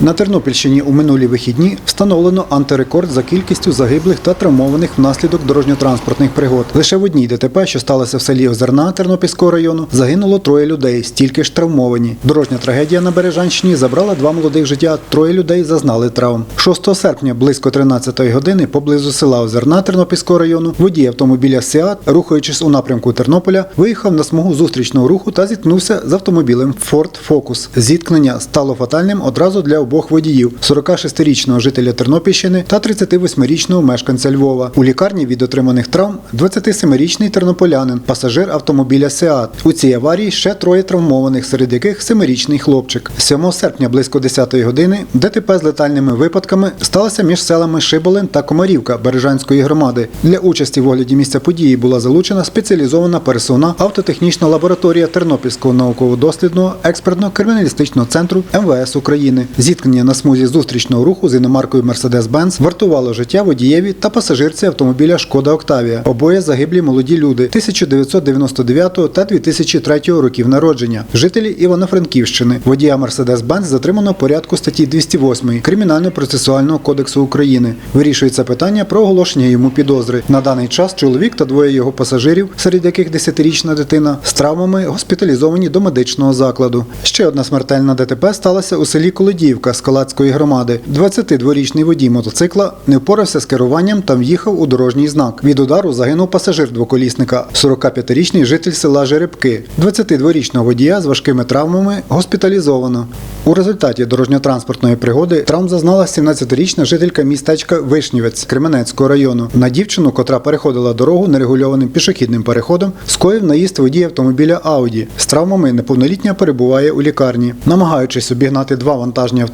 На Тернопільщині у минулі вихідні встановлено антирекорд за кількістю загиблих та травмованих внаслідок дорожньо-транспортних пригод. Лише в одній ДТП, що сталося в селі Озерна Тернопільського району, загинуло троє людей, стільки ж травмовані. Дорожня трагедія на Бережанщині забрала два молодих життя. Троє людей зазнали травм. 6 серпня близько 13 години поблизу села Озерна Тернопільського району водій автомобіля Сіат, рухаючись у напрямку Тернополя, виїхав на смугу зустрічного руху та зіткнувся з автомобілем Ford Focus. Зіткнення стало фатальним одразу для обох водіїв: 46-річного жителя Тернопільщини та 38-річного мешканця Львова. У лікарні від отриманих травм 27-річний тернополянин, пасажир автомобіля Сеат. У цій аварії ще троє травмованих, серед яких 7-річний хлопчик. 7 серпня близько 10-ї години ДТП з летальними випадками сталося між селами Шиболин та Комарівка Бережанської громади. Для участі в огляді місця події була залучена спеціалізована пересувна автотехнічна лабораторія Тернопільського науково-дослідного експертно-криміналістичного центру МВС України. Зіткнення на смузі зустрічного руху з іномаркою Mercedes-Benz вартувало життя водієві та пасажирці автомобіля Шкода Октавія. Обоє загиблі молоді люди 1999 та 2003 років народження, жителі Івано-Франківщини. Водія Mercedes-Benz затримано порядку статті 208 Кримінально-процесуального кодексу України. Вирішується питання про оголошення йому підозри. На даний час чоловік та двоє його пасажирів, серед яких 10-річна дитина, з травмами госпіталізовані до медичного закладу. Ще одна смертельна ДТП сталася у селі Колодіївка Скалацької громади. 22-річний водій мотоцикла не впорався з керуванням та в'їхав у дорожній знак. Від удару загинув пасажир двоколісника, 45-річний житель села Жеребки. 22-річного водія з важкими травмами госпіталізовано. У результаті дорожньо-транспортної пригоди травм зазнала 17-річна жителька містечка Вишнівець Кременецького району. На дівчину, котра переходила дорогу нерегульованим пішохідним переходом, скоїв наїзд водій автомобіля Ауді. З травмами неповнолітня перебуває у лікарні. Намагаючись обігнати два вантажні автомобілі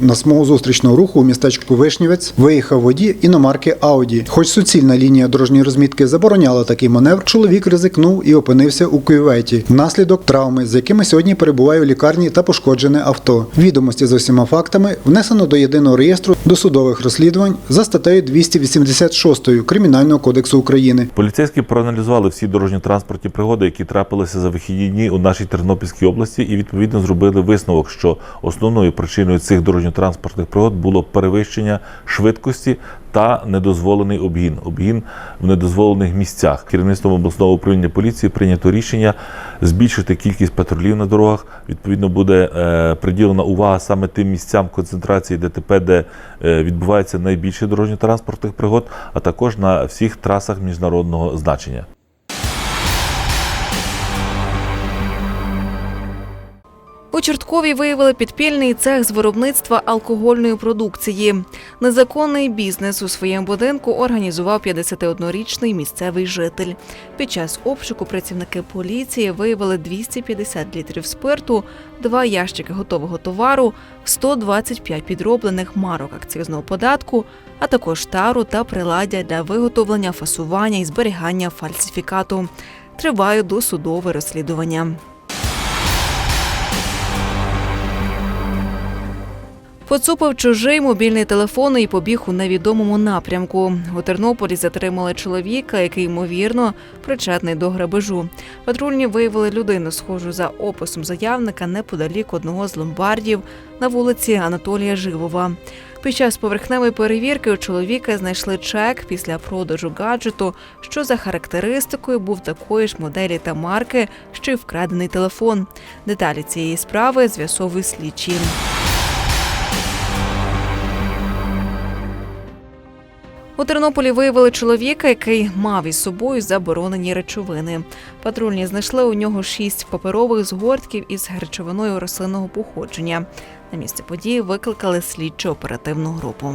на смугу зустрічного руху у містечку Вишнівець, виїхав водій іномарки Ауді. Хоч суцільна лінія дорожньої розмітки забороняла такий маневр, чоловік ризикнув і опинився у кюветі. Внаслідок травми, з якими сьогодні перебуває у лікарні та пошкоджене авто. Відомості з усіма фактами внесено до єдиного реєстру досудових розслідувань за статтею 286 Кримінального кодексу України. Поліцейські проаналізували всі дорожньо-транспортні пригоди, які трапилися за вихідні дні у нашій Тернопільській області, і відповідно зробили висновок, що основною причиною цих дорожньо-транспортних пригод було перевищення швидкості та недозволений обгін, обгін в недозволених місцях. Керівництвом обласного управління поліції прийнято рішення збільшити кількість патрулів на дорогах. Відповідно, буде е, приділена увага саме тим місцям концентрації ДТП, де е, відбувається найбільше дорожньо-транспортних пригод, а також на всіх трасах міжнародного значення. Чорткові виявили підпільний цех з виробництва алкогольної продукції. Незаконний бізнес у своєму будинку організував 51-річний місцевий житель. Під час обшуку працівники поліції виявили 250 літрів спирту, два ящики готового товару, 125 підроблених марок акцизного податку, а також тару та приладдя для виготовлення, фасування і зберігання фальсифікату. Триває досудове розслідування. Поцупив чужий мобільний телефон і побіг у невідомому напрямку. У Тернополі затримали чоловіка, який ймовірно причетний до грабежу. Патрульні виявили людину, схожу за описом заявника неподалік одного з ломбардів на вулиці Анатолія Живова. Під час поверхневої перевірки у чоловіка знайшли чек після продажу гаджету, що за характеристикою був такої ж моделі та марки, що й вкрадений телефон. Деталі цієї справи з'ясовують слідчі. У Тернополі виявили чоловіка, який мав із собою заборонені речовини. Патрульні знайшли у нього шість паперових згортків із речовиною рослинного походження. На місце події викликали слідчо оперативну групу.